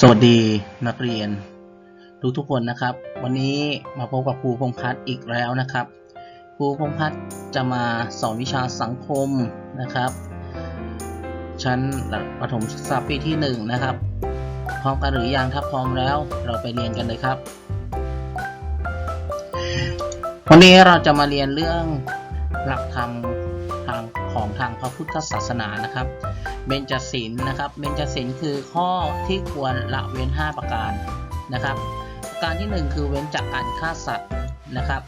สวัสดีนักเรียน ทุกทุกคนนะครับ วันนี้มาพบกับครูพงษ์พัฒน์อีกแล้วนะครับครูพงษ์พัฒน์จะมาสอนวิชาสังคมนะครับ ชั้นประถมศึกษาปีที่หนึ่งนะครับ พร้อมกันหรือยังถ้าพร้อมแล้วเราไปเรียนกันเลยครับ วันนี้เราจะมาเรียนเรื่องหลักธรรมทางของทางพระพุทธศาสนานะครับ เบญจศีลนะครับ เบญจศีลคือข้อที่ควรละเว้น 5 ประการนะครับประการที่ 1 คือเว้นจากการฆ่าสัตว์นะครับ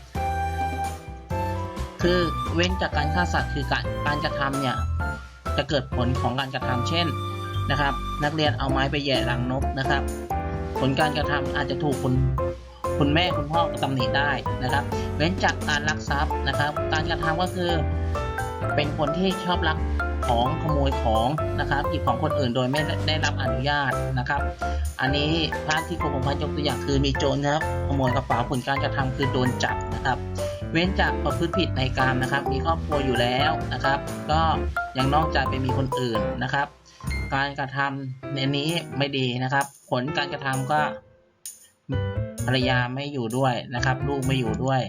คือเว้นจากการฆ่าสัตว์คือการการกระทำเนี่ยจะเกิดผลของการกระทำเช่นนะครับ นักเรียนเอาไม้ไปแย่รังนกนะครับ ผลการกระทำอาจจะถูกคุณคุณแม่คุณพ่อตำหนิได้นะครับ เว้นจากการลักทรัพย์นะครับ การกระทำก็คือเป็นคนที่ชอบลัก ของขโมยของนะครับหยิบของคนอื่นโดยไม่ได้รับอนุญาตนะครับ อันนี้ภาพที่ครูผมพายกตัวอย่างคือมีโจรนะครับขโมยกระเป๋าผลการกระทำคือโดนจับนะครับ เว้นจากประพฤติผิดในกามนะครับ มีครอบครัวอยู่แล้วนะครับ ก็ยังนอกใจไปมีคนอื่นนะครับ การกระทำในนี้ไม่ดีนะครับ ผลการกระทำก็ ภรรยาไม่อยู่ด้วยนะครับ ลูกไม่อยู่ด้วย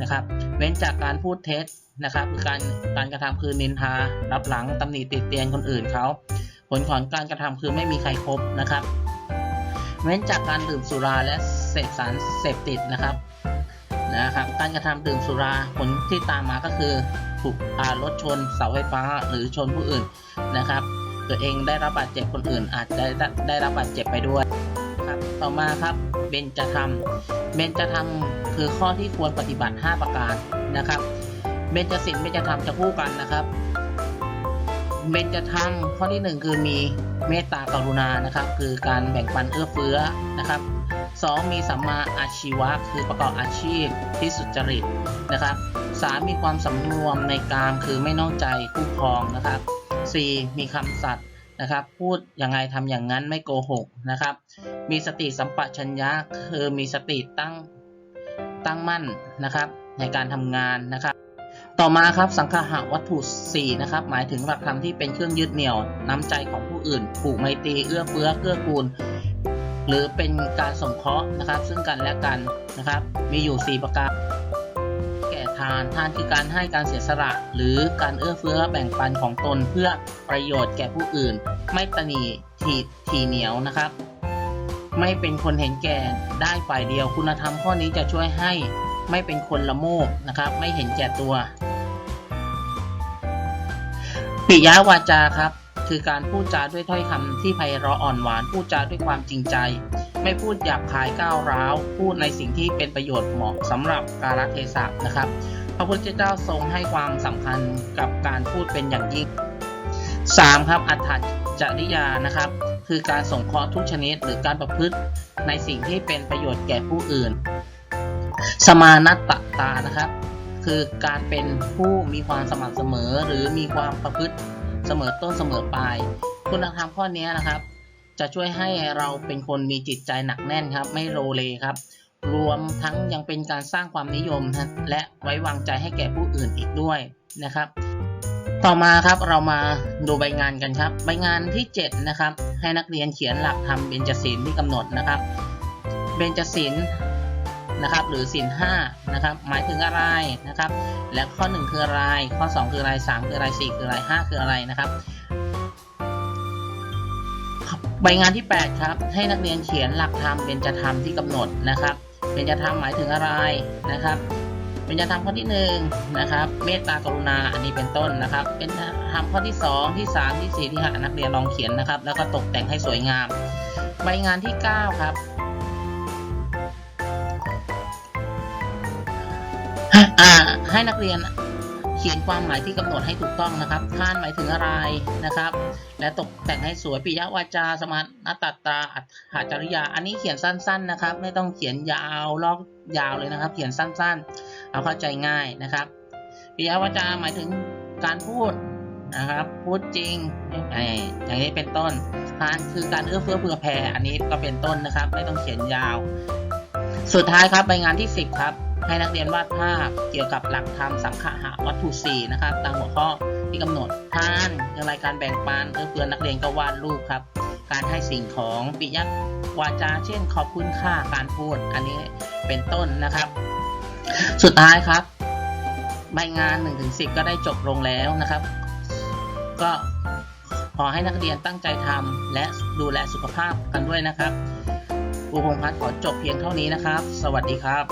นะครับ เว้นจากการพูดเท็จนะครับคือการการกระทำคือนินทารับหลังตำหนิติเตียนคนอื่นเขาผลของการกระทำคือไม่มีใครครบนะครับ เว้นจากการดื่มสุราและเสพสารเสพติดนะครับนะครับ การกระทำดื่มสุราผลที่ตามมาก็คือถูกอารถชนเสาไฟฟ้าหรือชนผู้อื่นนะครับ ตัวเองได้รับบาดเจ็บคนอื่นอาจจะได้รับบาดเจ็บไปด้วยครับต่อมาครับ เบญจธรรม เบญจธรรมคือข้อที่ควรปฏิบัติ 5 ประการนะครับ เบญจศีลเบญจธรรมจะคู่กันนะครับ เบญจธรรมข้อที่หนึ่งคือมีเมตตากรุณานะครับ คือการแบ่งปันเอื้อเฟื้อนะครับสองมีสัมมาอาชีวะ คือประกอบอาชีพที่สุจริตนะครับสามมีความสำรวมในกามคือไม่นอกใจคู่ครองนะครับสี่มีคำสัตย์ นะครับ พูดยังไงทำอย่างนั้นไม่โกหกนะครับ มีสติสัมปชัญญะคือมีสติตั้งตั้งมั่นนะครับ ในการทำงานนะครับ ต่อมาครับสังขาหะวัตถุ4นะครับ หมายถึงหลักธรรมที่เป็นเครื่องยึดเหนี่ยวน้ำใจของผู้อื่นผูกไมตรีเอื้อเฟื้อเกื้อกูล หรือเป็นการสงเคราะห์นะครับ ซึ่งกันและกันนะครับ มีอยู่ 4 ประการ ทาน ทานคือการให้การเสียสละ หรือการเอื้อเฟื้อแบ่งปันของตนเพื่อประโยชน์แก่ผู้อื่น ไม่ตนีทีทีเหนียวนะครับ ไม่เป็นคนเห็นแก่ได้ฝ่ายเดียว คุณธรรมข้อนี้จะช่วยให้ไม่เป็นคนละโมบนะครับ ไม่เห็นแก่ตัว ปิยาวาจาครับ คือการพูดจาด้วยถ้อยคำที่ไพเราะอ่อนหวาน พูดจาด้วยความจริงใจ ไม่พูดหยาบคายก้าวร้าว พูดในสิ่งที่เป็นประโยชน์เหมาะสำหรับกาลเทศะนะครับ พระพุทธเจ้าทรงให้ความสำคัญกับการพูดเป็นอย่างยิ่ง 3. ครับอัตถจริยานะครับ คือการสงเคราะห์ทุกชนิด หรือการประพฤติในสิ่งที่เป็นประโยชน์แก่ผู้อื่น สมานัตตานะครับ คือการเป็นผู้มีความสม่ำเสมอ หรือมีความประพฤติ เสมอต้นเสมอปลาย คุณธรรมข้อนี้นะครับ จะช่วยให้เราเป็นคนมีจิตใจหนักแน่นครับ ไม่โลเลครับ รวมทั้งยังเป็นการสร้างความนิยมและไว้วางใจให้แก่ผู้อื่นอีกด้วยนะครับ ต่อมาครับเรามาดูใบงานกันครับ ใบงานที่ 7 นะครับ ให้นักเรียนเขียนหลักธรรมเบญจศีลที่กำหนดนะครับ เบญจศีล นะครับหรือศีลห้านะครับหมายถึงอะไรนะครับ และข้อ 1 คืออะไร ข้อ 2 คืออะไร 3 คืออะไร 4 คืออะไร 5 คืออะไรนะครับใบงานที่ 8 ครับ ให้นักเรียนเขียนหลักธรรมเบญจธรรมที่กำหนดนะครับเบญจธรรมหมายถึงอะไรนะครับเบญจธรรมข้อที่1นะครับเมตตากรุณาอันนี้เป็นต้นนะครับ เป็นธรรมข้อที่ 2 ที่ 3 ที่ 4 ที่5นักเรียนลองเขียนนะครับ แล้วก็ตกแต่งให้สวยงาม ใบงานที่ 9 ครับ ให้นักเรียนเขียนความหมายที่กำหนดให้ถูกต้องนะครับ ท่านหมายถึงอะไรนะครับ และตกแต่งให้สวยปิยวาจา สมานัตตาอัตถจริยา อันนี้เขียนสั้น ๆนะครับ ไม่ต้องเขียนยาวลอกยาวเลยนะครับ เขียนสั้นๆ เอาเข้าใจง่ายนะครับปิยวาจาหมายถึงการพูดนะครับ พูดจริงอย่างนี้เป็นต้นทานคือการเอื้อเฟื้อเผื่อแผ่อันนี้ก็เป็นต้นนะครับ ไม่ต้องเขียนยาว สุดท้ายครับใบงานที่ 10 ครับ ให้นักเรียนวาดภาพเกี่ยวกับหลักธรรมสังขะวัตถุ4นะครับตามหัวข้อที่กำหนดท่านอย่างไรการแบ่งปันเพื่อเพื่อนนักเรียนก็วาดรูปครับ การให้สิ่งของปิยวาจาเช่นขอบคุณค่าการพูดอันนี้เป็นต้นนะครับ สุดท้ายครับใบงาน1-10ก็ได้จบลงแล้วนะครับ ก็ขอให้นักเรียนตั้งใจทำและดูแลสุขภาพกันด้วยนะครับครูพงษ์พัฒน์ขอจบเพียงเท่านี้นะครับ สวัสดีครับ